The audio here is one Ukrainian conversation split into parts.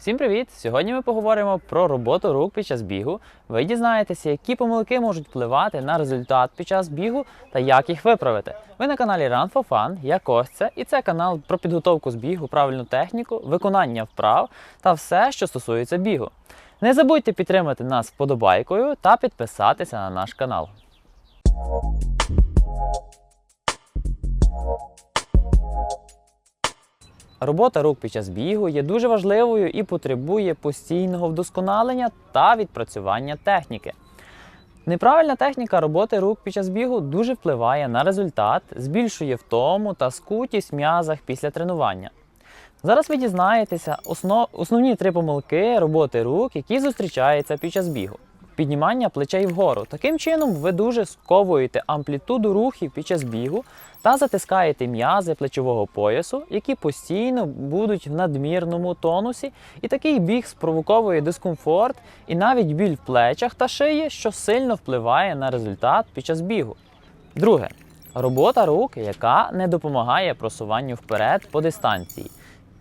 Всім привіт! Сьогодні ми поговоримо про роботу рук під час бігу. Ви дізнаєтеся, які помилки можуть впливати на результат під час бігу та як їх виправити. Ви на каналі Run for Fun, я Костя, і це канал про підготовку з бігу, правильну техніку, виконання вправ та все, що стосується бігу. Не забудьте підтримати нас вподобайкою та підписатися на наш канал. Робота рук під час бігу є дуже важливою і потребує постійного вдосконалення та відпрацювання техніки. Неправильна техніка роботи рук під час бігу дуже впливає на результат, збільшує втому та скутість в м'язах після тренування. Зараз ви дізнаєтеся основ... основні три помилки роботи рук, які зустрічаються під час бігу. Піднімання плечей вгору. Таким чином ви дуже сковуєте амплітуду рухів під час бігу та затискаєте м'язи плечового поясу, які постійно будуть в надмірному тонусі, і такий біг спровоковує дискомфорт і навіть біль в плечах та шиї, що сильно впливає на результат під час бігу. Друге робота рук, яка не допомагає просуванню вперед по дистанції.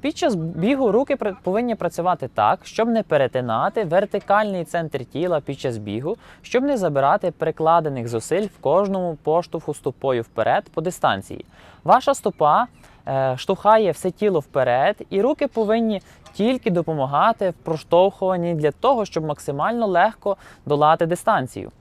Під час бігу руки повинні працювати так, щоб не перетинати вертикальний центр тіла під час бігу, щоб не забирати прикладених зусиль в кожному поштовху стопою вперед по дистанції. Ваша стопа е, штовхає все тіло вперед, і руки повинні тільки допомагати в проштовхуванні для того, щоб максимально легко долати дистанцію.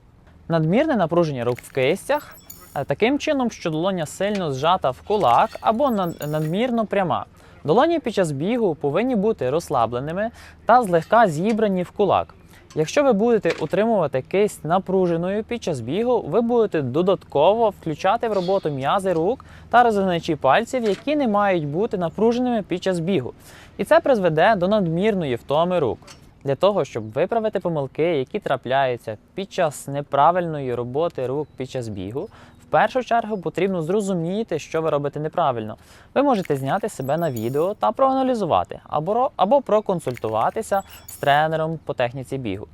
Надмірне напруження рук в кистях е, таким чином, що долоня сильно зжата в кулак або надмірно пряма. Долоні під час бігу повинні бути розслабленими та злегка зібрані в кулак. Якщо ви будете утримувати кисть напруженою під час бігу, ви будете додатково включати в роботу м'язи рук та розгиначі пальців, які не мають бути напруженими під час бігу. І це призведе до надмірної втоми рук. Для того, щоб виправити помилки, які трапляються під час неправильної роботи рук під час бігу, в першу чергу потрібно зрозуміти, що ви робите неправильно. Ви можете зняти себе на відео та проаналізувати або, або проконсультуватися з тренером по техніці бігу.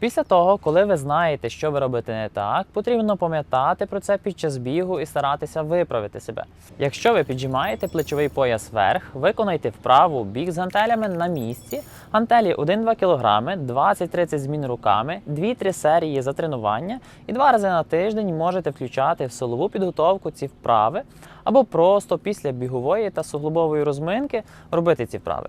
Після того, коли ви знаєте, що ви робите не так, потрібно пам'ятати про це під час бігу і старатися виправити себе. Якщо ви піджимаєте плечовий пояс вверх, виконайте вправу біг з гантелями на місці. Гантелі 1-2 кг, 20-30 змін руками, 2-3 серії за тренування і два рази на тиждень можете включати в силову підготовку ці вправи або просто після бігової та суглобової розминки робити ці вправи.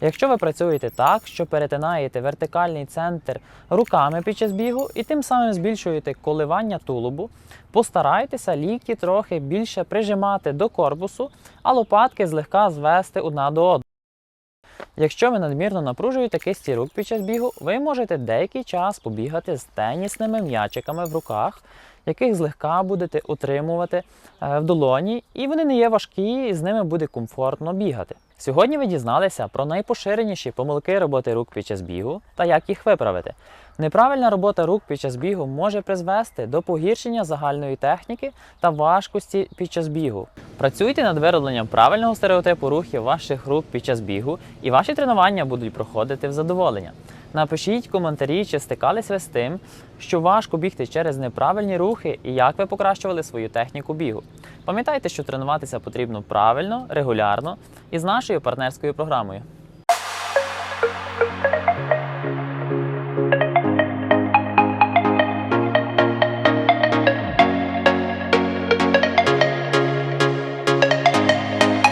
Якщо ви працюєте так, що перетинаєте вертикальний центр руками під час бігу і тим самим збільшуєте коливання тулубу, постарайтеся лікті трохи більше прижимати до корпусу, а лопатки злегка звести одна до одної. Якщо ви надмірно напружуєте кисті рук під час бігу, ви можете деякий час побігати з тенісними м'ячиками в руках, яких злегка будете утримувати е, в долоні, і вони не є важкі, і з ними буде комфортно бігати. Сьогодні ви дізналися про найпоширеніші помилки роботи рук під час бігу та як їх виправити. Неправильна робота рук під час бігу може призвести до погіршення загальної техніки та важкості під час бігу. Працюйте над виробленням правильного стереотипу рухів ваших рук під час бігу, і ваші тренування будуть проходити в задоволення. Напишіть коментарі, чи стикались ви з тим, що важко бігти через неправильні рухи і як ви покращували свою техніку бігу. Пам'ятайте, що тренуватися потрібно правильно, регулярно і з нашою партнерською програмою.